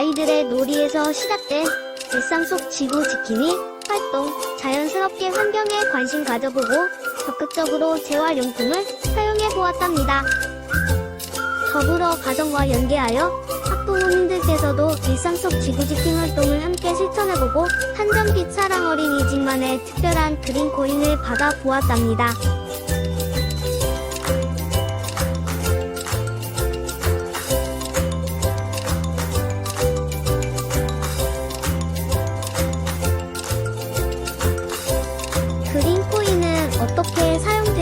2009년부터 시작된 일상 속 지구 지킴이 활동, 자연스럽게 환경에 관심 가져보고 적극적으로 재활용품을 사용해 보았답니다. 더불어 가정과 연계하여 학부모님들 께서도 일상 속 지구 지킴 활동을 함께 실천해보고 한전빛 사랑 어린이집만의 특별한 그린 코인을 받아 보았답니다.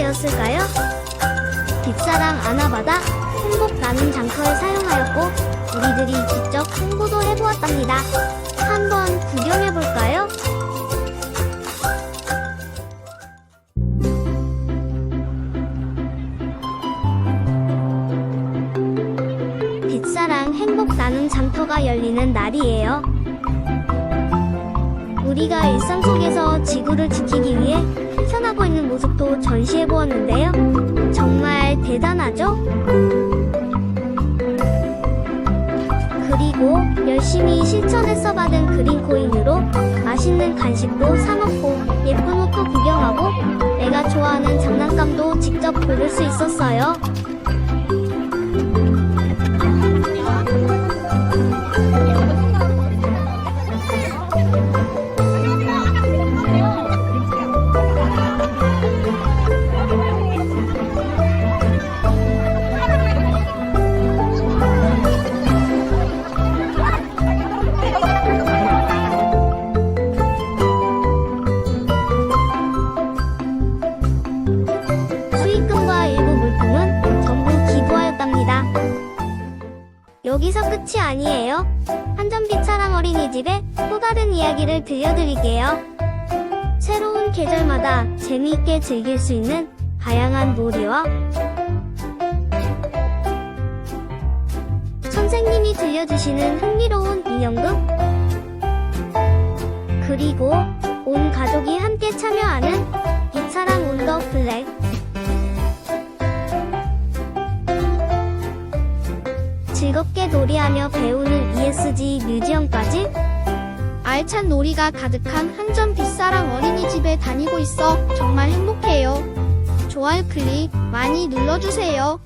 되었을까요? 빗사랑 아나바다 행복 나눔 장터에 사용하였고 우리들이 직접 홍보도 해보았답니다. 한번 구경해볼까요? 빗사랑 행복 나눔 장터가 열리는 날이에요. 우리가 일상 속에서 지구를 지키기 위해 모습도 전시해 보았는데요. 정말 대단하죠? 그리고 열심히 실천해서 받은 그린 코인으로 맛있는 간식도 사 먹고 예쁜 옷도 구경하고 내가 좋아하는 장난감도 직접 고를 수 있었어요. 여기서 끝이 아니에요. 한전빛 사랑 어린이집의 또 다른 이야기를 들려드릴게요. 새로운 계절마다 재미있게 즐길 수 있는 다양한 놀이와 선생님이 들려주시는 흥미로운 인형극 그리고 온 가족이 함께 참여 즐겁게 놀이하며 배우는 ESG 뮤지엄까지 알찬 놀이가 가득한 한전 빗사랑 어린이집에 다니고 있어 정말 행복해요. 좋아요 클릭 많이 눌러주세요.